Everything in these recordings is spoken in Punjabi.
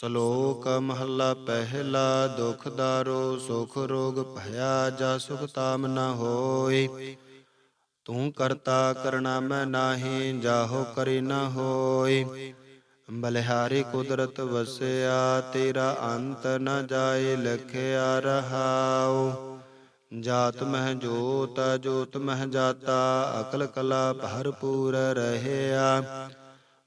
ਸ਼ਲੋਕ ਮਹੱਲਾ ਪਹਿਲਾ, ਦੁਖ ਦਾਰੋ, ਸੁਖ ਰੋਗ ਭਇਆ, ਜਾ ਸੁਖ ਤਾਮ ਨ ਹੋਈ ਤੂੰ ਕਰਤਾ ਕਰਣਾ ਮੈਂ ਨਾਹੀ, ਜਾਹੋ ਕਰੀ ਨ ਹੋਈ ਬਲਿਹਾਰੀ ਕੁਦਰਤ ਵਸਿਆ, ਤੇਰਾ ਅੰਤ ਨ ਜਾਏ, ਲਖਿਆ ਰਹਾਉ। ਜਾਤ ਮਹਿ ਜੋਤ ਜੋਤ ਮਹਿ ਜਾਤਾ, ਅਕਲ ਕਲਾ ਭਰਪੂਰ ਰਹਿਆ।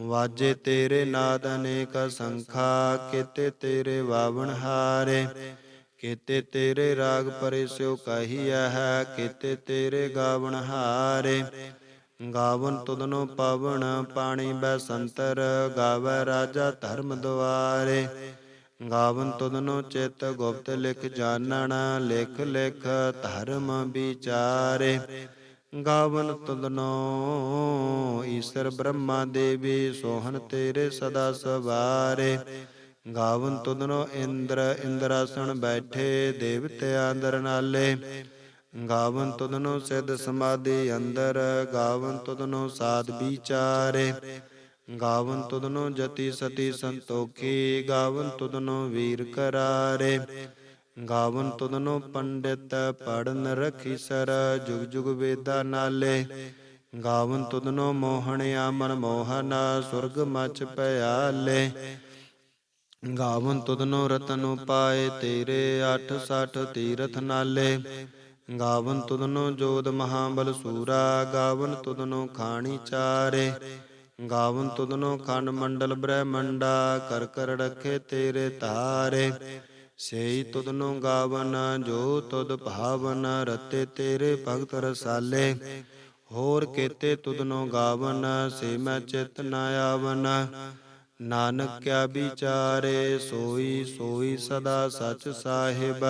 ਵਾਜੇ ਤੇਰੇ ਨਾਦ ਅਨੇਕ ਸੰਖਾ, ਕੀਤੇ ਤੇਰੇ ਵਾਵਣ ਹਾਰੇ। ਕੀਤੇ ਤੇਰੇ ਰਾਗ ਪਰੇ ਸਿਓ ਕਹੀਐ ਹੈ, ਕੀਤੇ ਤੇਰੇ ਗਾਵਣ ਹਾਰੇ। ਗਾਵਨ ਤੁਧਨੋ ਪਵਨ ਪਾਣੀ ਬੈ ਸੰਤਰ, ਗਾਵੈ ਰਾਜਾ ਧਰਮ ਦੁਆਰੇ। ਗਾਵਨ ਤੁਧਨੋ ਚਿਤ ਗੁਪਤ ਲਿਖ ਜਾਣਨ, ਲਿਖ ਲਿਖ ਧਰਮ ਵਿਚਾਰੇ। ਗਾਵਨ ਤੁਧਨੋ ਈਸ਼ਰ ਬ੍ਰਹਮਾ ਦੇਵੀ ਸੋਹਣ ਤੇਰੇ ਸਦਾ ਸਵਾਰੇ। ਗਾਵਨ ਤੁਦਨੋ ਇੰਦਰ ਇੰਦਰਾਸਣ ਬੈਠੇ ਦੇਵਤਿਆਂ ਅੰਦਰ ਨਾਲੇ। ਗਾਵਨ ਤੁਦਨੋ ਸਿੱਧ ਸਮਾਧੀ ਅੰਦਰ, ਗਾਵਨ ਤੁਦਨੋ ਸਾਧ ਵਿਚਾਰੇ। ਗਾਵਨ ਤੁਦਨੋ ਜਤੀ ਸਤੀ ਸੰਤੋਖੀ, ਗਾਵਨ ਤੁਦਨੋ ਵੀਰ ਕਰਾਰੇ। ਗਾਵਨ ਤੁਧਨੋ ਪੰਡਿਤ ਪੜਨ ਰਖੀ ਸਰ, ਜੁਗ ਜੁਗ ਵੇਦਾ ਨਾਲੇ। ਗਾਵਨ ਤੁਧਨੋ ਮੋਹਣਿਆ ਮਨ ਮੋਹਨ, ਸੁਰਗ ਮਚ ਪਿਆਲੇ ਗਾਵਨ ਤੁਧਨੋ ਰਤਨ ਪਾਏ ਤੇਰੇ 860 ਤੀਰਥ ਨਾਲੇ। ਗਾਵਨ ਤੁਧਨੋ ਜੋਦ ਮਹਾਬਲ ਸੂਰਾ, ਗਾਵਨ ਤੁਧਨੋ ਖਾਣੀ ਚਾਰੇ। ਗਾਵਨ ਤੁਧਨੋ ਖੰਡ ਮੰਡਲ ਬ੍ਰਹਮੰਡਾ, ਕਰ ਕਰ ਰਖੇ ਤੇਰੇ ਤਾਰੇ ਸੇਈ ਤੁਧਨੋ ਗਾਵਨ, ਜੋ ਤੁਧ ਭਾਵਨ, ਰਤੇ ਤੇਰੇ ਭਗਤ ਰਸਾਲੇ। ਹੋਰ ਕੇਤੇ ਤੁਧਨੋ ਗਾਵਨ, ਸੇ ਮੈਂ ਚਿਤ ਨ ਆਵਨ। ਨਾਨਕ ਕਿਆ ਵਿਚਾਰੇ, ਸੋਈ ਸੋਈ ਸਦਾ ਸਚ ਸਾਹਿਬ।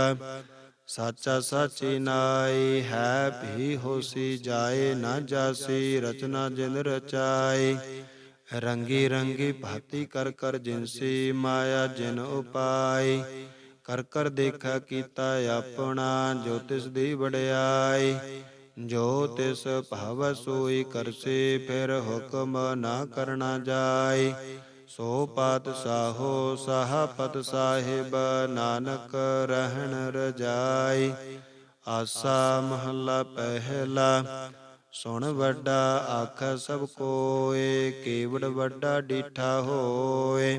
ਸਾਚਾ ਸਾਚੀ ਨਾਈ ਹੈ ਭੀ ਹੋਸੀ ਜਾਏ, ਨਾ ਜਾਸੀ ਰਚਨਾ ਜਿਨ ਰਚਾਈ ਰੰਗੀ ਰੰਗੀ ਭਾਤੀ ਕਰ ਕਰ ਜਿਨਸੀ ਮਾਇਆ ਜਿਨ ਉਪਾਈ ਕਰ ਕਰ ਦੇਖਾ ਕੀਤਾ ਆਪਣਾ, ਜੋ ਤਿਸ ਦੀ ਵਡਿਆਈ, ਜੋ ਤਿਸ ਭਾਵ ਸੋਈ ਕਰਸੇ, ਫਿਰ ਹੁਕਮ ਨਾ ਕਰਨਾ ਜਾਏ ਸੋ ਪਾਤਸ਼ਾਹੋ ਸਾਹਪਤ ਸਾਹਿਬ, ਨਾਨਕ ਰਹਿਣ ਰਜਾਈ। ਆਸਾ ਮਹੱਲਾ ਪਹਿਲਾ, ਸੁਣ ਵੱਡਾ ਆਖ ਸਭ ਕੋਏ, ਕੇਵੜ ਵੱਡਾ ਡੀਠਾ ਹੋਏ।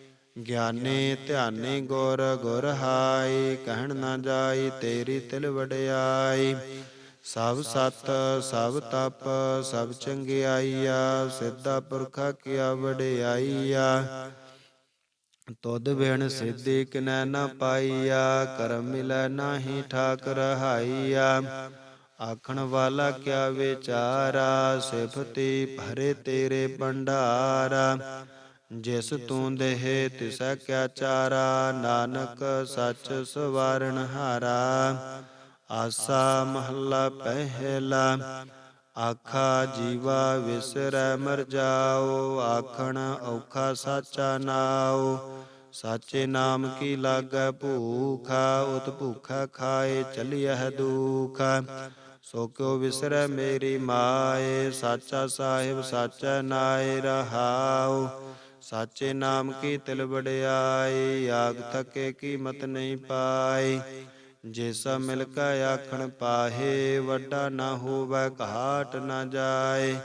ਗਿਆਨੀ ਧਿਆਨੀ ਗੁਰ ਗੁਰ ਹਾਈ, ਕਹਿਣ ਨਾ ਜਾਈ, ਤੇਰੀ ਤਿਲ ਵਡਿਆਈ। ਸਭ ਸਤ, ਸਭ ਤਪ, ਸਭ ਚੰਗਿਆਈਆ, ਸਿੱਧਾ ਪੁਰਖਾ ਕੀਆ ਵਡਿਆਈਆ। ਤੁਧ ਬਿਨ ਸਿੱਧੀ ਕਿਨੈ ਨਾ ਪਾਈਆ, ਕਰਮ ਮਿਲੈ ਨਾਹੀ ਠਾਕ ਰਹਾਈਆ ਆਖਣ ਵਾਲਾ ਕਿਆ ਵਿਚਾਰਾ, ਸਿਫਤੀ ਭਰੇ ਤੇਰੇ ਭੰਡਾਰਾ। ਜਿਸ ਤੂੰ ਦੇਹ ਤਿਸੈ ਕਿਆ ਚਾਰਾ, ਨਾਨਕ ਸੱਚ ਸਵਾਰਨ ਹਾਰਾ। ਆਸਾ ਮਹੱਲਾ ਪਹਿਲਾ, ਆਖਾ ਜੀਵਾ ਵਿਸਰੈ ਮਰ ਜਾਓ, ਆਖਣ ਔਖਾ ਸਾਚਾ ਨਾਉ। ਸਾਚੇ ਨਾਮ ਕੀ ਲਾਗੈ ਭੂਖਾ, ਉਤ ਭੂਖਾ ਖਾਏ ਚਲਿਐ ਦੁਖਾ। ਸੋ ਕਿਉ ਵਿਸਰੈ ਮੇਰੀ ਮਾਏ, ਸਾਚਾ ਸਾਹਿਬ ਸਾਚਾ ਨਾਇ ਰਹਾਉ। ਸਾਚੇ ਨਾਮ ਕੀ ਤਿਲ ਵਡਿਆਈ, ਆਗ ਥਕੇ ਕੀਮਤ ਨਹੀਂ ਪਾਈ। ਜੇਸਾ ਮਿਲ ਕੈ ਆਖਣ ਪਾਹੇ, ਵੱਡਾ ਨਾ ਹੋਵੇ ਘਾਟ ਨਾ ਜਾਏ।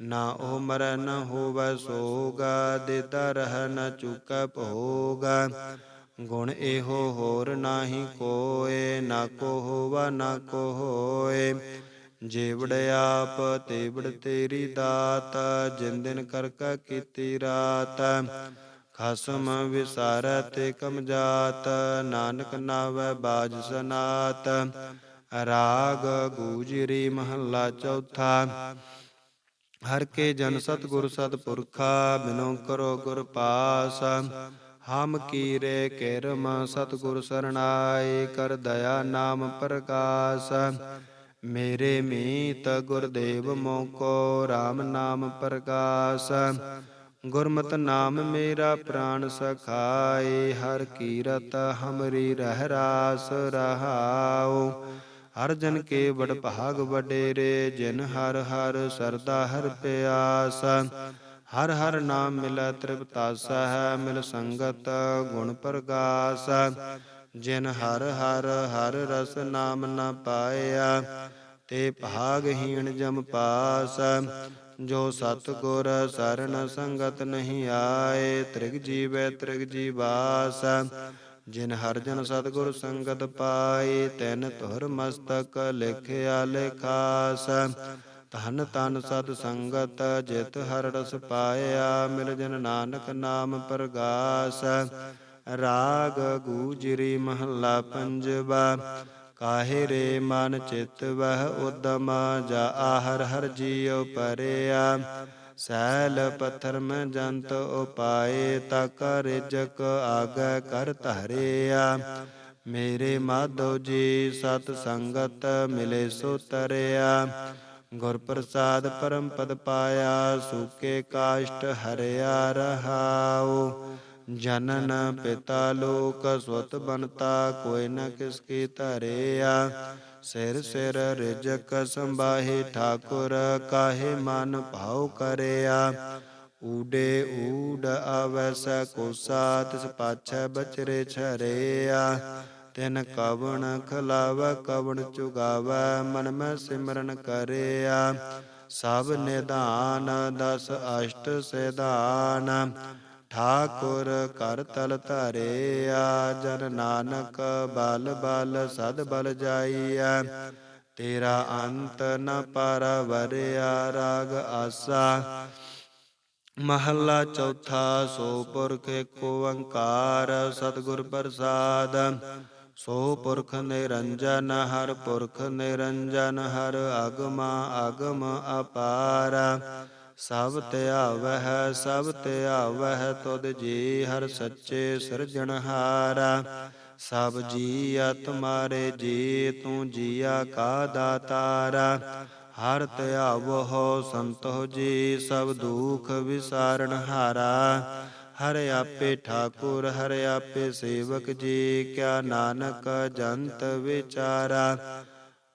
ਨਾ ਉਹ ਮਰੈ ਨ ਹੋਵੇ ਸੋਗਾ ਦੇਦਾ ਰਹਿ ਨ ਚੁਕੈ ਭੋਗਾ। ਗੁਣ ਇਹੋ ਹੋਰ ਨਾਹੀ ਕੋਏ, ਨਾ ਕੋ ਹੋਵਾ ਨਾ ਕੋ ਹੋਏ। ਜੇਵੜ ਆਪ ਤੇਵੜ ਤੇਰੀ ਦਾਤ, ਜਿਨ ਦਿਨ ਕਰ ਕਾ ਕੀਤੀ ਰਾਤ। ਖਸਮ ਵਿਸਾਰੈ ਤੇ ਕਮ ਜਾਤ, ਨਾਨਕ ਨਾਵੈ ਬਾਜ ਸਨਾਤ। ਰਾਗ ਗੂਜਰੀ ਮਹੱਲਾ ਚੌਥਾ। ਹਰ ਕੇ ਜਨ ਸਤਿਗੁਰ ਸਤਿਪੁਰਖਾ, ਬਿਨੋ ਕਰੋ ਗੁਰ ਪਾਸ। ਹਮ ਕੀਰੇ ਕਿਰਮ ਸਤਿਗੁਰ ਸਰਣਾਏ, ਕਰ ਦਇਆ ਨਾਮ ਪ੍ਰਕਾਸ਼। ਮੇਰੇ ਮੀਤ ਗੁਰਦੇਵ ਮੋਕੋ RAM ਨਾਮ ਪ੍ਰਕਾਸ਼। ਗੁਰਮਤ ਨਾਮ ਮੇਰਾ ਪ੍ਰਾਨ ਸਖਾਏ, ਹਰ ਕੀਰਤ ਹਮਰੀ ਰਹਿ ਰਾਸ ਰਹਾਉ। ਹਰ ਜਨ ਕੇ ਵਡ ਭਾਗ ਵਡੇਰੇ, ਜਿਨ ਹਰ ਹਰ ਸਰਦਾ ਹਰ ਪਿਆਸ। ਹਰ ਹਰ ਨਾਮ ਮਿਲੈ ਤ੍ਰਿਪਤਾਸਾ ਹੈ ਮਿਲ ਸੰਗਤ ਗੁਣ ਪ੍ਰਗਾਸ। ਜਿਨ ਹਰ ਹਰ ਹਰ ਰਸ ਨਾਮ ਨ ਪਾਇਆ, ਤੇ ਭਾਗਹੀਣ ਜਮ ਪਾਸ। ਜੋ ਸਤ ਗੁਰ ਸਰਣ ਸੰਗਤ ਨਹੀਂ ਆਏ, ਤ੍ਰਿਗ ਜੀਵੈ ਤ੍ਰਿਗ ਜੀਵਾਸ ਜਿਨ ਹਰ ਜਨ ਸਤਿਗੁਰ ਸੰਗਤ ਪਾਏ, ਤੈਨ ਤੁਰ ਮਸਤਕ ਲਿਖਿਆ ਲਿਖਾਸ। ਧਨ ਤਨ ਸਤ ਸੰਗਤ ਜਿਤ ਹਰ ਰਸ ਪਾਇਆ, ਮਿਲ ਜਨ ਨਾਨਕ ਨਾਮ ਪ੍ਰਗਾਸ। ਰਾਗ ਗੂਜਰੀ ਮਹੱਲਾ ਪੰਜਵਾ, ਕਾਹੇ ਰੇ ਮਨ ਚਿਤ ਵਹ ਉਦਮ, ਜਾ ਆਹਰ ਹਰ ਜੀਉ ਪਰਿਆ। ਸੈਲ ਪੱਥਰ ਮੈਂ ਜੰਤ ਉਪਾਏ, ਤਕ ਰਿਜਕ ਆਗੈ ਕਰ ਧਰਿਆ। ਮੇਰੇ ਮਾਧੋ ਜੀ ਸਤ ਸੰਗਤ ਮਿਲੇ ਸੋ ਤਰਿਆ ਗੁਰ ਪ੍ਰਸਾਦ ਪਰਮ ਪਦ ਪਾਇਆ, ਸੂਕੇ ਕਾਸ਼ਟ ਹਰਿਆ ਰਹਾਉ। ਜਨਨ ਪਿਤਾ ਲੋਕ ਸਵਤ ਬਨਤਾ ਕੋਈ ਨ ਕਿਸ ਕੀ ਧਰਿਆ। ਸਿਰ ਸਿਰ ਰਿਜਕ ਸੰਭਾਹੇ ਠਾਕੁਰ, ਕਾਹੇ ਮਨ ਭਾਉ ਕਰਿਆ। ਊਡੇ ਊਡ ਆਵੈਸ ਕੋਸਾ, ਤਿਸ ਪਾਛੈ ਬਚਰੇ ਛਰਿਆ। ਤਿਨ ਕਵਣ ਖਲਾਵੈ, ਕਵਣ ਚੁਗਾਵੈ, ਮਨ ਮੈਂ ਸਿਮਰਨ ਕਰਿਆ। ਸਭ ਨਿਧਾਨ, ਦਸ ਅਸ਼ਟ ਸਿਧਾਨ ਠਾਕੁਰ ਕਰ ਤਲ ਧਰਿਆ, ਜਨ ਨਾਨਕ ਬਲ ਬਲ ਸਦ ਬਲ ਜਾਈਐ। ਤੇਰਾ ਅੰਤ ਨ ਪਰਵਰਿਆ, ਰਾਗ ਆਸਾ। ਮਹੱਲਾ ਚੌਥਾ, ਸੋ ਪੁਰਖ ਏਕ ਓੰਕਾਰ ਸਤਿਗੁਰ ਪ੍ਰਸਾਦ। ਸੋ ਪੁਰਖ ਨਿਰੰਜਨ, ਹਰ ਪੁਰਖ ਨਿਰੰਜਨ, ਹਰ ਅਗਮ ਅਗਮ ਅਪਾਰ। ਸਭ ਧਿਆਵਹਿ ਸਭ ਧਿਆਵਹਿ ਤੁਧ ਜੀ ਹਰ ਸੱਚੇ ਸਿਰਜਣਹਾਰਾ ਸਭ ਜੀਆ ਤੁਮਾਰੇ ਜੀ, ਤੂੰ ਜੀਆ ਕਾ ਦਾਤਾਰਾ। ਹਰ ਧਿਆਵਹੁ ਸੰਤੋ ਜੀ, ਸਭ ਦੁਖ ਵਿਸਾਰਨ ਹਾਰਾ। ਹਰ ਆਪੇ ਠਾਕੁਰ, ਹਰ ਆਪੇ ਸੇਵਕ ਜੀ, ਕਿਆ ਨਾਨਕ ਜੰਤ ਵਿਚਾਰਾ।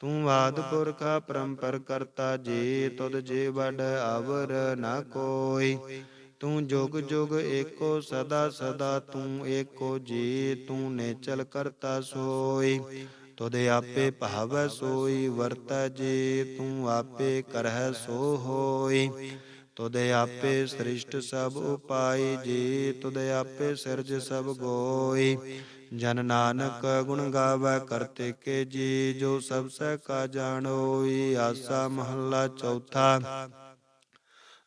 ਤੂੰ ਆਦ ਪੁਰਖ ਪਰੰਪਰ ਕਰਤਾ, ਜੇ ਤੁਧ ਜੇ ਵਡ ਅਵਰ ਨਾ ਕੋਈ। ਤੂੰ ਜੁਗ ਜੁਗ ਏਕੋ ਸਦਾ ਸਦਾ, ਤੂੰ ਏਕੋ ਜੀ, ਤੂੰ ਨੇਚਲ ਕਰਤਾ ਸੋਈ। ਤੁਧ ਆਪੇ ਭਾਵੈ ਸੋਈ, ਵਰਤੈ ਜੇ, ਤੂੰ ਆਪੇ ਕਰਹਿ ਸੋ ਹੋਈ। ਤੁਧ ਆਪੇ ਸ੍ਰਿਸ਼ਟ ਸਭ ਉਪਾਈ ਜੀ, ਤੁਧ ਆਪੇ ਸਿਰਜ ਸਭ ਗੋਈ। ਜਨ ਨਾਨਕ ਗੁਣ ਗਾਵੈ ਕਰਤੇ ਕੇ ਜੀ, ਜੋ ਸਭ ਸਹਿ ਕਾ ਜਾਣੋਈ। ਆਸਾ ਮਹੱਲਾ ਚੌਥਾ।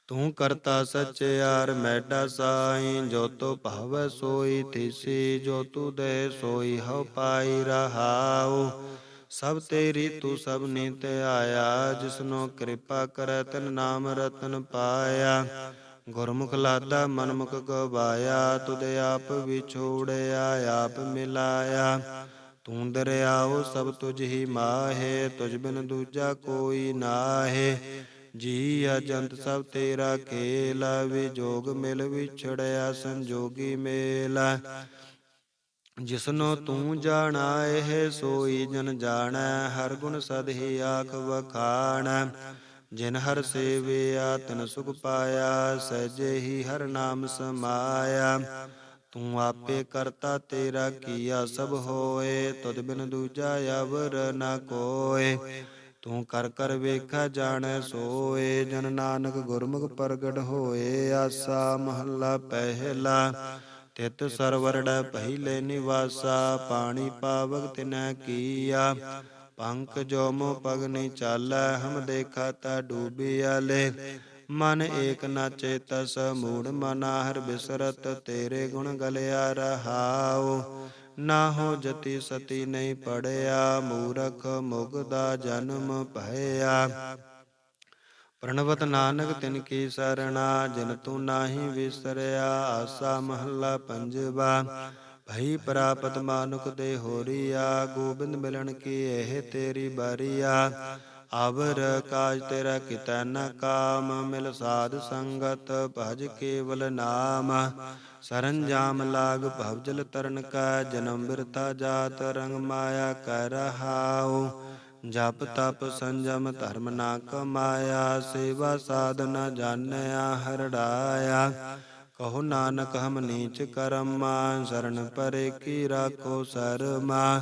ਤੂੰ ਕਰਤਾ ਸਚਿਆਰ ਮੈਡਾ ਸਾਈ, ਜੋ ਤੋ ਭਾਵੈ ਸੋਈ ਥੀਸੀ ਜੋ ਤੂ ਦੇ ਸੋਈ, ਹਉ ਪਾਈ ਰਹਾਉ। ਸਭ ਤੇਰੀ ਤੂੰ ਸਭ ਨੀਤ ਆਇਆ, ਜਿਸਨੋ ਕਿਰਪਾ ਕਰੈ ਤਿਨ ਨਾਮ ਰਤਨ ਪਾਇਆ। ਗੁਰਮੁਖ ਲਾਦਾ ਮਨਮੁਖ ਗਵਾਇਆ, ਤੁਧ ਆਪ ਵਿਛੋੜਿਆ ਆਪ ਮਿਲਾਇਆ। ਤੂੰ ਦਰਿਆਓ ਸਭ ਤੁਝ ਹੀ ਮਾਹੇ, ਤੁਝ ਬਿਨ ਦੂਜਾ ਕੋਈ ਨਾਹੇ। ਜੀ ਅਜੰਤ ਸਭ ਤੇਰਾ ਖੇਲਾ ਵਿਜੋਗ ਮਿਲ ਵਿਛੜਿਆ ਸੰਜੋਗੀ ਮੇਲਾ। ਜਿਸਨੋ ਤੂੰ ਜਾਣਾ, ਇਹ ਸੋਈ ਜਨ ਜਾਣੈ, ਹਰ ਗੁਣ ਸਦ ਹੀ ਆਖ ਵਖਾਣ। ਜਿਨ ਹਰ ਸੇਵਿਆ ਤਨ ਸੁਖ ਪਾਇਆ, ਸਹਿਜੇ ਹੀ ਹਰ ਨਾਮ ਸਮਾਇਆ। ਤੂੰ ਆਪੇ ਕਰਤਾ ਤੇਰਾ ਕੀਆ ਸਭ ਹੋਏ, ਤੁਧ ਬਿਨ ਦੂਜਾ ਅਵਰ ਨਾ ਕੋਏ। ਤੂੰ ਕਰ ਕਰ ਵੇਖਾ, ਜਾਣੈ, ਸੋਏ। ਜਨ ਨਾਨਕ ਗੁਰਮੁਖ ਪ੍ਰਗਟ ਹੋਏ, ਆਸਾ ਮਹੱਲਾ ਪਹਿਲਾ। ਤਿਤ ਸਰਵਰੜ ਪਹਿਲੇ ਨਿਵਾਸਾ, ਪਾਣੀ ਪਾਵਕ ਤਿਨੈ ਕੀਆ। ਪੰਕ ਜੋ ਮੋ ਪਗ ਨਹੀਂ ਚਾਲੈ, ਹਮ ਦੇਖਾ ਤਾ ਡੂਬਿਆਲੇ ਮਨ ਏਕ ਨਾ ਚੇਤਸ, ਮੂੜ ਮਨਾ ਹਰ ਬਿਸਰਤ, ਤੇਰੇ ਗੁਣ ਗਲਿਆ ਰਹਾਉ। ਨਾ ਹੋ ਜਤੀ ਸਤੀ ਨਹੀਂ ਪੜਿਆ, ਮੂਰਖ ਮੁਗਦਾ ਜਨਮ ਭਇਆ। ਪ੍ਰਣਵਤ ਨਾਨਕ ਤਿਨ ਕੀ ਸਰਣਾ, ਜਿਨ ਤੂੰ ਨਾਹੀ ਵਿਸਰਿਆ, ਆਸਾ ਮਹੱਲਾ ਪੰਜਵਾ। ਭਈ ਪ੍ਰਾਪਤ ਮਾਨੁਖ ਦੇ ਹੋਰੀਆ, ਗੋਬਿੰਦ ਮਿਲਣ ਕੀ ਇਹ ਤੇਰੀ ਬਾਰੀਆ। ਆਵਰ ਕਾਜ ਤੇਰਾ ਕਿਤੈ ਨ ਕਾਮ, ਮਿਲ ਸਾਧ ਸੰਗਤ ਭਜ ਕੇਵਲ ਨਾਮ। ਸਰੰਜਾਮ ਲਾਗ ਭਵਜਲ ਤਰਨ ਕਾ, ਜਨਮ ਬਿਰਤਾ ਜਾਤ ਰੰਗ ਮਾਇਆ ਕਰ ਰਹਾਉ। ਜਪ ਤਪ ਸੰਜਮ ਧਰਮ ਨਾ ਕਮਾਇਆ, ਸੇਵਾ ਸਾਧਨਾ ਜਾਣਿਆ, ਹਰੜਾਇਆ। ਕਹੋ ਨਾਨਕ ਹਮ ਨੀਚ ਕਰਮਾ, ਸ਼ਰਨ ਪਰੇ ਕੀ ਰਾਖੋ ਸਰਮਾ।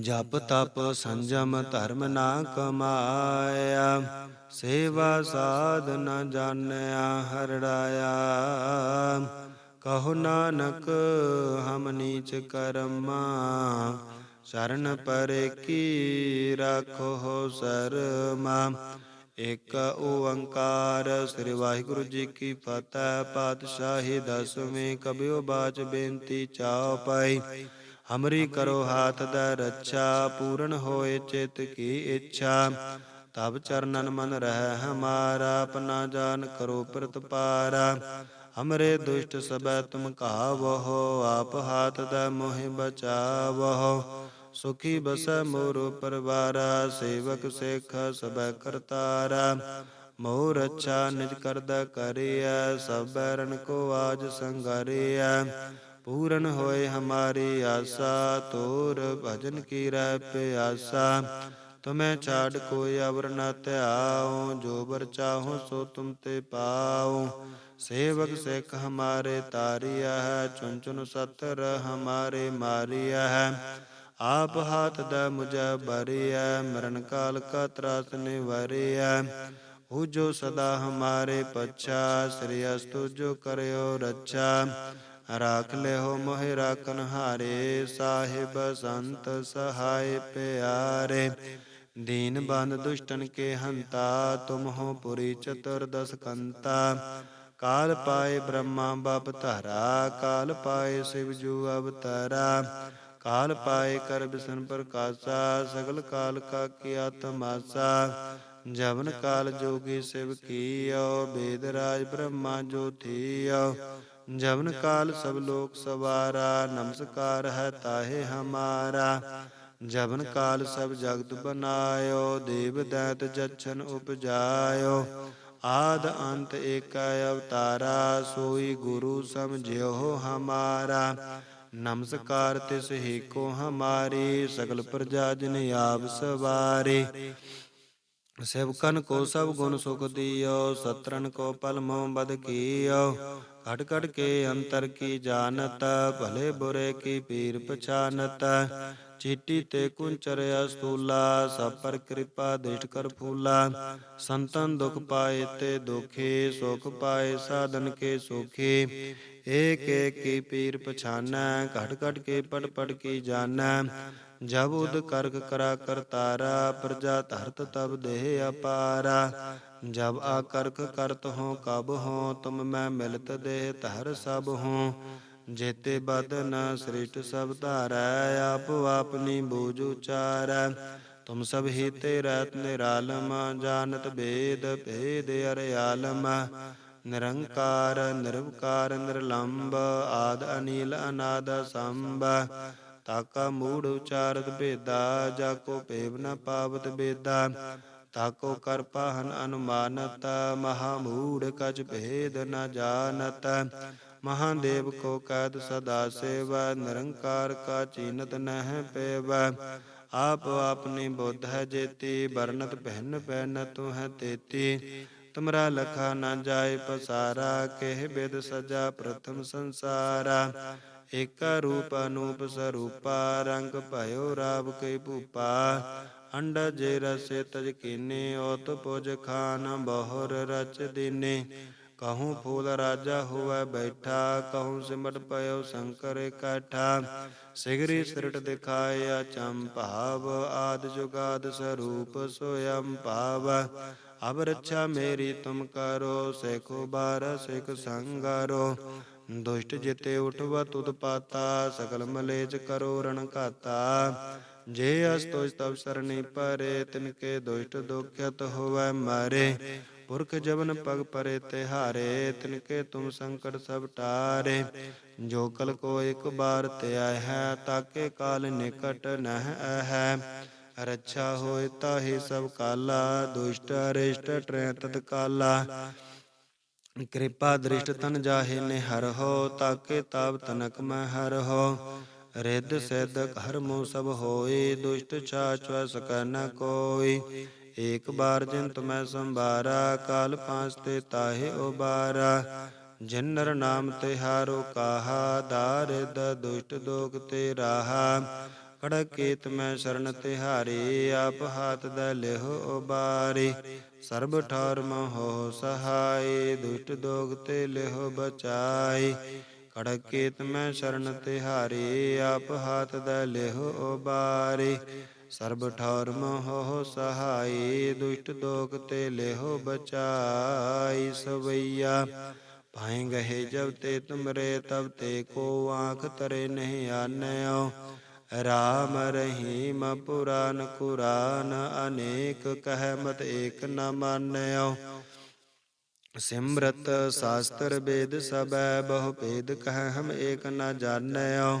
ਜਪ ਤਪ ਸੰਜਮ ਧਰਮ ਨਾ ਕਮਾਇਆ, ਸੇਵਾ ਸਾਧ ਨ ਜਾਣਿਆ, ਹਰੜਾਇਆ। ਕਹੋ ਨਾਨਕ ਹਮ ਨੀਚ ਕਰਮਾ ਸ਼ਰਨ ਪਰੇ ਕੀ ਰਾਖੋ ਸਰਮਾ? ਇਕ ਓੰਕਾਰ, ਸ੍ਰੀ ਵਾਹਿਗੁਰੂ ਜੀ ਕੀ ਫਤਿਹ, ਪਾਤਸ਼ਾਹੀ ਦਸਵੇਂ ਕਬਿਓ ਬਾਚ ਬੇਨਤੀ ਚਾਉ ਪਾਈ। ਹਮਰੀ ਕਰੋ ਹਾਥ ਦਾ ਰੱਛਾ, ਪੂਰਨ ਹੋਏ ਚਿਤ ਕੀ ਇੱਛਾ। ਤਬ ਚਰਨਨ ਮਨ ਰਹਿ ਹਮਾਰਾ, ਆਪਣਾ ਜਾਨ ਕਰੋ ਪ੍ਰਤਪਾਰਾ। ਹਮਰੇ ਦੁਸ਼ਟ ਸਬੈ ਤੁਮ ਕਹਾਵਹੁ ਆਪ ਹਾਥ ਦਾ ਮੋਹਿ ਬਚਾਵਹੁ। ਸੁਖੀ ਬਸੈ ਮੋਰ ਪਰਵਾਰਾ, ਸੇਵਕ ਸੇਖ ਸਬੈ ਕਰਤਾਰਾ। ਮੋਰ ਅੱਛਾ ਨਿਜ ਕਰਦਾ ਕਰਿਆ ਸਭ ਬੈਰਨ ਕੋ ਆਜ ਸੰਗਰਿਆ ਪੂਰਨ ਹੋਏ ਹਮਾਰੀ ਆਸਾ, ਤੋਰ ਭਜਨ ਕੀ ਰਹਿ ਪਿਆਸਾ। ਤੁਮੈ ਛਾੜ ਕੋਈ ਅਵਰ ਨ ਧਿਆਉ, ਜੋ ਬਰ ਚਾਹੋ ਸੋ ਤੁਮ ਤੇ ਪਾਉ। ਸੇਵਕ ਸਿੱਖ ਹਮਾਰੇ ਤਾਰਿਆ ਹੈ ਚੁਨ ਚੁਨ ਸਤਰ ਹਮਾਰੇ ਮਾਰਿਆ ਹੈ ਆਪ ਹਾਥ ਦਾ ਮੁਝਾ ਭਰਿਆ ਮਰਨ ਕਾਲ ਕਾ ਤਰਾਸ ਨਿਵਾਰਿਆ ਹੂ ਜੋ ਸਦਾ ਹਮਾਰੇ ਪੱਛਾ, ਸ੍ਰੀ ਅਸਤੁ ਜੋ ਕਰਿਓ ਰੱਛਾ। ਰਾਖ ਲਿਓ ਮੋਹਿ ਰਾਖਨ ਹਾਰੇ, ਸਾਹਿਬ ਸੰਤ ਸਹਾਇ ਪਿਆਰੇ। ਦੀਨ ਬੰਦ ਦੁਸ਼ਟਨ ਕੇ ਹੰਤਾ, ਤੁਮ ਹੋ ਪੁਰੀ ਚਤੁਰ ਦਸ ਕੰਤਾ। ਕਾਲ ਪਾਏ ਬ੍ਰਹਮਾ ਬਾਪ ਧਾਰਾ, ਕਾਲ ਪਾਏ ਸਿਵ ਜੂ ਅਵਤਾਰਾ। काल पाए कर बिसन प्रकाशा सगल काल का किया तमाशा जवन काल जोगी शिव कियो, वेद राज ब्रह्मा जो थियो। जवन काल सब लोक सवारा, नमस्कार है ताहे हमारा। जवन काल सब जगत बनायो, देव दैत जच्छन उपजायो। आद अंत एक अवतारा, सोई गुरु समझियो हमारा। ਨਮਸਕਾਰ ਤਿਸ ਹੇਕੋ ਹਮਾਰੇ, ਸਗਲ ਪ੍ਰਜਾ ਜਨ ਆਪ ਸਵਾਰੇ। ਸੇਵਕਨ ਕੋ ਸਭ ਗੁਣ ਸੁਖ ਦਿਓ ਸਤਰਨ ਕੋ ਪਲ ਮੋਹ ਬਦ ਕੀਓ। ਘਟ ਘਟ ਕੇ ਅੰਤਰ ਕੀ ਜਾਣਤ, ਭਲੇ ਬੁਰੇ ਕੀ ਪੀਰ ਪਛਾਨਤ। ਚੀਟੀ ਤੇ ਕੁੰਚਰਿਆ ਸਤੂਲਾ ਸਭ ਪਰ ਕਿਰਪਾ ਦੇਸ਼ ਕਰ ਫੂਲਾ। ਸੰਤਨ ਦੁਖ ਪਾਏ ਤੇ ਦੁਖੇ, ਸੁਖ ਪਾਏ ਸਾਧਨ ਕੇ ਸੁਖੀ। ਏਕ ਏਕ ਪੀਰ ਪਛਾਨੈ, ਘਟ ਘਟ ਕੇ ਪੜ ਪੜ ਕੀ ਜਾਣੈ। ਜਬ ਉਦ ਕਰਕ ਕਰਾ ਕਰਤਾਰਾ, ਪ੍ਰਜਾ ਧਰਤ ਤਬ ਦੇਹ ਅਪਾਰਾ। ਜਬ ਆ ਕਰਕ ਕਰਤ ਹੋ, ਕਬ ਹੋ, ਤੁਮ ਮੈਂ ਮਿਲਤ ਦੇਹ ਧਰ ਸਭ ਹੋ। ਜੇਤੇ ਬਦਨ ਸ੍ਰਿਸ਼ਟ ਸਭ ਧਾਰੈ, ਆਪ ਆਪਨੀ ਬੂਝ ਉਚਾਰੈ। ਤੁਮ ਸਭ ਹੀਤੇ ਰਤ ਨਿਰਾਲਮ, ਜਾਣਤ ਭੇਦ ਭੇਦ ਅਰਿਆਲਮ ਨਿਰੰਕਾਰ, ਨਿਰਵਕਾਰ ਨਿਰਲੰਭ ਆਦ ਅਨੀਲ, ਅਨਾਦ ਸੰਭ ਤਾਕਾ ਮੂੜ ਉਚਾਰਤ ਭੇਦਾ, ਜਾ ਕੋ ਭੇਵ ਨ ਪਾਵਤ ਬੇਦਾ। ਤਾਕੋ ਕਰ ਪਾਹਨ ਅਨੁਮਾਨਤ, ਮਹਾ ਮੂੜ ਕਜ ਭੇਦ ਨ ਜਾਣਤ। ਮਹਾਦੇਵ ਕੋ ਕੈਦ ਸਦਾ ਸੇਵਾ, ਨਿਰੰਕਾਰ ਕਾ ਚੀਨਤ ਨਹਿ ਪੇਵ। ਆਪ ਆਪਨੀ ਬੁੱਧ ਹੈ ਜੇਤੀ ਬਰਨਤ ਪਹਿਨ ਪਹਿਨ ਤੂੰ ਹੈ ਤੇਤੀ। ਤੁਮਰਾ ਲਖਾ ਨਾ ਜਾਏ ਪਸਾਰਾ, ਕਹਿ ਬਿਦ ਸਜਾ ਪ੍ਰਥਮ ਸੰਸਾਰਾ। ਏਕਾ ਰੂਪ ਅਨੂਪ ਸਰੂਪਾ, ਰੰਗ ਭਇਓ ਰਾਵ ਕੇ ਭੂਪਾ। ਅੰਡ ਜੇ ਰਸੇ ਤਜ ਕੀਨੇ, ਓਤ ਪੁਜ ਖਾਨ ਬਹੁਰ ਰਚ ਦੀਨੇ। ਕਹੂੰ ਫੂਲ ਰਾਜਾ ਹੋਵੇ ਬੈਠਾ ਕਹੂੰ ਸਿਮਟ ਪਇਓ ਸ਼ੰਕਰ ਇਕੱਠਾ ਸਿਗਰੀ ਸਿਰਟ ਦਿਖਾਇਆ ਚੰਪਾਵ ਆਦ ਜੁਗਾਦ ਸਰੂਪ ਸੋਯੰ ਭਾਵ ਅਬ ਰੱਛਾ ਮੇਰੀ ਤੁਮ ਕਰੋ ਸੇਖੋ ਬਾਰ ਸਿਖ ਸੰਗਾਰੋ ਦੁਸ਼ਟ ਜਿਤੇ ਉਠਵਾ ਤੁਧ ਪਾਤਾ ਸਕਲ ਮਲੇਜ ਕਰੋ ਰਣ ਘਾਤਾ ਜੇ ਅਸਤੋ ਤਬ ਸਰਣੀ ਪਰੇ ਤਿਨ ਕੇ ਦੁਸ਼ਟ ਦੁਖਿਤ ਹੋਵੈ ਮਾਰੇ ਪੁਰਖ ਜਵਨ ਪਗ ਪਰੇ ਤਿਹਾਰੇ ਤਿਨ ਕੇ ਤੁਮ ਸੰਕਟ ਸਭ ਟਾਰੇ। ਜੋ ਕਲ ਕੋ ਇੱਕ ਬਾਰ ਤੇ ਹੈ, ਤਾਕੇ ਕਾਲ ਨਿਕਟ ਨਹਿ ਹੈ ਰੱਛਾ ਹੋਏ ਤਾਹੀ ਸਭ ਕਾਲਾ, ਦੁਸ਼ਟ ਅਰਿਸ਼ਟ ਟਰੈ ਤਤ ਕਾਲਾ ਕਿਰਪਾ ਦ੍ਰਿਸ਼ਟ ਤਨ ਜਾਹੇ ਨੇ ਹਰ ਹੋ, ਤਾਕੇ ਤਾਪ ਤਨਕ ਮੈਂ ਹਰ ਹੋ। ਰਿੱਧ ਸਿੱਧ ਹਰ ਮੋ ਸਭ ਹੋਏ ਦੁਸ਼ਟ ਛਾਛ ਸਕੈ ਨ ਕੋਈ। ਏਕ ਬਾਰ ਜਿਨ ਤੁਮੈ ਸੰਭਾਰਾ, ਕਾਲ ਪਾਂਚ ਤੇ ਤਾਹੇ ਉਬਾਰਾ। ਜਿਨ ਨਰ ਨਾਮ ਤਿਹਾਰੋ ਕਾਹਾ ਦਾਰਿਦ ਦੁਸ਼ਟ ਦੋਖ ਤੇ ਰਾਹਾ। ਖੜਕ ਕੀਤ ਮੈਂ ਸ਼ਰਨ ਤਿਹਾਰੇ ਆਪ ਹਾਥ ਦਾ ਲਿਹੋ ਉਬਾਰੇ। ਸਰਬ ਠਾਰ ਮਹੋ ਸਹਾਈ ਦੁਸ਼ਟ ਦੋਗ ਤੇ ਲਿਹੋ ਬਚਾਈ ਖੜਕ ਕੀਤ ਮੈਂ ਸ਼ਰਨ ਤਿਹਾਰੇ ਆਪ ਹਾਥ ਦਾ ਲਿਹੋ ਉਬਾਰੇ। ਸਰਬ ਠਾਰ ਮਹੋ ਸਹਾਈ, ਦੁਸ਼ਟ ਦੋਗ ਤੇ ਲਿਹੋ ਬਚਾਈ ਸਵਈਆ। ਭਾਏ ਗਏ ਜਬ ਤੇ ਤੁਮਰੇ, ਤਬ ਤੇ ਕੋ ਆਂਖ ਤਰੇ ਨਹੀਂ ਆਨਿਓ। ਰਾਮ ਰਹੀਮ ਪੁਰਾਨ ਕੁਰਾਨ, ਅਨੇਕ ਕਹਿ ਮਤ ਏਕ ਨ ਮਾਨਿਓ। ਸਿਮਰਤ ਸ਼ਾਸਤਰ ਵੇਦ ਸਬੈ, ਬਹੁ ਭੇਦ ਕਹਿ ਹਮ ਏਕ ਨ ਜਾਣਿਓ।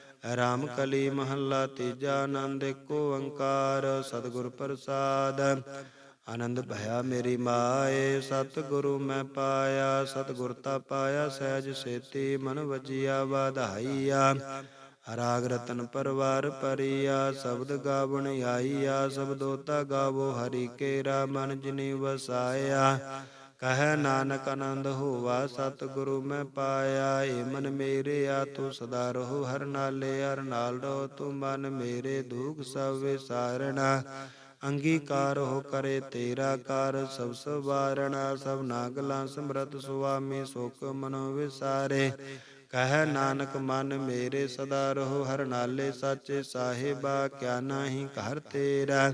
ਰਾਮ ਕਲੀ ਮਹੱਲਾ ਤੀਜਾ ਆਨੰਦ ਏਕ ਓੰਕਾਰ, ਸਤਿਗੁਰ ਪ੍ਰਸਾਦ। ਆਨੰਦ ਭਇਆ ਮੇਰੀ ਮਾਏ, ਸਤਿਗੁਰੂ ਮੈਂ ਪਾਇਆ, ਸਤਿਗੁਰ ਤਾ ਪਾਇਆ, ਸਹਿਜ ਸੇਤੀ ਮਨ ਵਜਿਆ, ਵਾਧਾਈਆ। ਰਾਗ ਰਤਨ ਪਰਵਾਰ ਪਰਿਆ, ਸ਼ਬਦ ਗਾਵਣ ਆਈਆ, ਸ਼ਬਦੋਤਾ ਗਾਵੋ, ਹਰੀ ਕੇਰਾ ਮਨ ਜਿਨੀ ਵਸਾਇਆ। ਕਹੈ ਨਾਨਕ ਆਨੰਦ ਹੋਵਾ ਸਤਿਗੁਰੂ ਮੈਂ ਪਾਇਆ, ਏ ਮਨ ਮੇਰੇ ਆ ਤੂੰ ਸਦਾ ਰਹੋ, ਹਰ ਨਾਲੇ ਹਰ ਨਾਲ ਰਹੋ, ਤੂੰ ਮਨ ਮੇਰੇ ਦੁਖ ਸਭ ਵਿਸਾਰਣਾ। ਅੰਗੀਕਾਰ ਹੋ ਕਰੇ ਤੇਰਾ ਕਾਰ, ਸਭ ਸਵਾਰਣਾ, ਸਭ ਨਾਗਲਾ ਸਮਰਤ ਸੁਆਮੀ ਸੁਖ ਮਨੋ ਵਿਸਾਰੇ। ਕਹੈ ਨਾਨਕ, ਮਨ ਮੇਰੇ ਸਦਾ ਰਹੋ, ਹਰ ਨਾਲੇ ਸਾਚੇ ਸਾਹਿਬਾ, ਕਿਆ ਨਾਹੀ ਘਰ ਤੇਰਾ।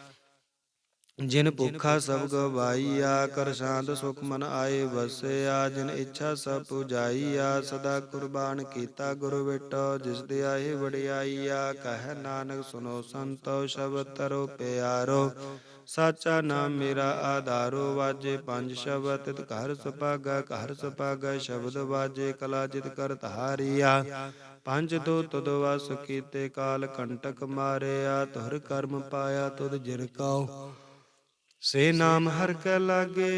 ਜਿਨ ਭੁਖਾ ਸਭ ਗਵਾਈਆ ਕਰ ਸ਼ਾਂਤ ਸੁਖ ਮਨ ਆਏ ਵਸਿਆ ਜਿਨ ਇੱਛਾ ਸਭ ਪੁਜਾਈਆ ਸਦਾ ਕੁਰਬਾਨ ਕੀਤਾ ਗੁਰ ਵਿਟੋ ਜਿਸ ਦੇ ਆਏ ਵਡਿਆਈਆ ਕਹਿ ਨਾਨਕ ਸੁਨੋ ਸੰਤੋ ਸ਼ਬਦ ਤਰੋ ਪਿਆਰੋ। ਸਾਚਾ ਨਾਮ ਮੇਰਾ ਆਧਾਰੋ ਵਾਜੇ ਪੰਜ ਸ਼ਬਦ ਤਿਤ ਘਰ ਸੁਭਾਗਾ ਘਰ ਸੁਭਾਗਾ ਸ਼ਬਦ ਵਾਜੇ ਕਲਾ ਜਿਤ ਕਰ ਧਾਰੀਆ। ਪੰਜ ਦੋ ਤੁਧ ਵਸ ਕੀਤੇ ਕਾਲ ਕੰਟਕ ਮਾਰਿਆ ਤੁਰ ਕਰਮ ਪਾਇਆ ਤੁਧ ਜਿਨ ਸੇ ਨਾਮ ਹਰ ਕੈ ਲਾਗੇ,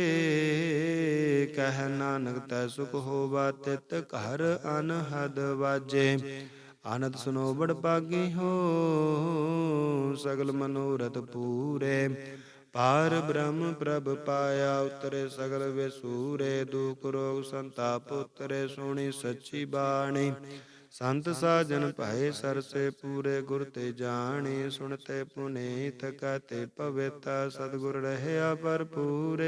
ਕਹਿ ਨਾਨਕ ਤੈ ਸੁਖ ਹੋਵਾ, ਤਿਤ ਘਰ ਅਨਹਦ ਵਾਜੇ। ਆਨੰਦ ਸੁਨੋ ਬੜ ਪਾਗੀ ਹੋ, ਸਗਲ ਮਨੋਰਥ ਪੂਰੇ। ਪਾਰ ਬ੍ਰਹਮ ਪ੍ਰਭ ਪਾਇਆ, ਉਤਰੇ ਸਗਲ ਵਿਸੂਰੇ ਦੁਖ ਰੋਗ ਸੰਤਾਪ ਉਤਰੇ, ਸੁਣੀ ਸੱਚੀ ਬਾਣੀ। ਸੰਤ ਸਾਜਨ ਭਏ ਸਰਸੇ ਪੂਰੇ ਗੁਰ ਤੇ ਜਾਣੀ ਸੁਣਤੇ ਪੁਨੀਤ ਕਹਤੇ ਪਵਿੱਤ ਸਤਿਗੁਰ ਰਹਿਆ ਭਰਪੂਰੇ।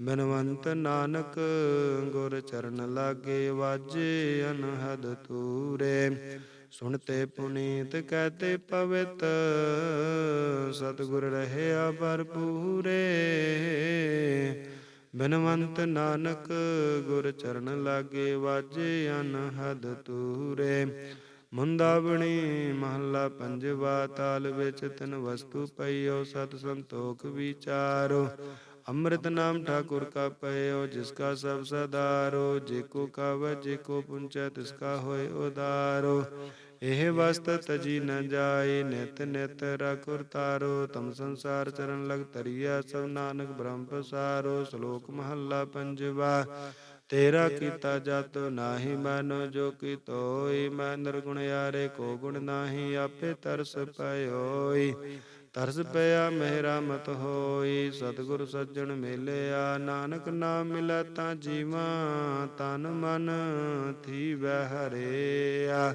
ਬਿਨਵੰਤ ਨਾਨਕ ਗੁਰ ਚਰਨ ਲਾਗੇ ਵਾਜੇ ਅਨਹਦ ਤੂਰੇ ਸੁਣਤੇ ਪੁਨੀਤ ਕਹਤੇ ਪਵਿੱਤ ਸਤਿਗੁਰ ਰਹਿਆ ਭਰਪੂਰੇ। ਬਿਨਵੰਤ ਨਾਨਕ, ਗੁਰ ਚਰਨ ਲਾਗੇ ਵਾਜੇ ਅਨਹਦ ਤੂਰੇ ਮੁੰਦਾਵਣੀ ਮਹੱਲਾ ਪੰਜਵਾ, ਤਾਲ ਵਿੱਚ ਤਿਨ ਵਸਤੂ ਪਈਓ, ਸਤ ਸੰਤੋਖ ਵਿਚਾਰੋ। ਅੰਮ੍ਰਿਤ ਨਾਮ ਠਾਕੁਰ ਕਾ ਪਇਓ ਜਿਸ ਕਾ ਸਭ ਸਦਾਰੋ। ਜੇ ਕੋ ਕਾਵ, ਜੇ ਕੋ ਪੁੰਚੈ, ਤਿਸ ਕਾ ਹੋਏ ਉਦਾਰੋ। ਇਹ ਵਸਤ ਤਜੀ ਨ ਜਾਏ, ਨਿਤ ਨਿਤ ਰਖੁਰ ਤਾਰੋ, ਤਮ ਸੰਸਾਰ ਚਰਨ ਲਗ ਤਰੀਆ ਸਭ ਨਾਨਕ ਬ੍ਰਹਮ ਪਸਾਰੋ, ਸ਼ਲੋਕ ਮਹੱਲਾ ਪੰਜਵਾ। ਤੇਰਾ ਕੀਤਾ ਜਤ ਨਾਹੀ ਮਨੋ, ਜੋ ਕੀ ਤੋਈ ਮੈਂ ਨਿਰਗੁਣ ਯਾਰੇ, ਕੋ ਗੁਣ ਨਾਹੀ ਆਪੇ ਤਰਸ ਪਇਓਈ। ਤਰਸ ਪਿਆ ਮਹਿਰਾ ਮਤ ਹੋਈ, ਸਤਿਗੁਰ ਸੱਜਣ ਮਿਲਿਆ, ਨਾਨਕ ਨਾਮ ਮਿਲੈ ਤਾਂ ਜੀਵਾਂ, ਤਨ ਮਨ ਥੀਵੈ ਹਰਿਆ।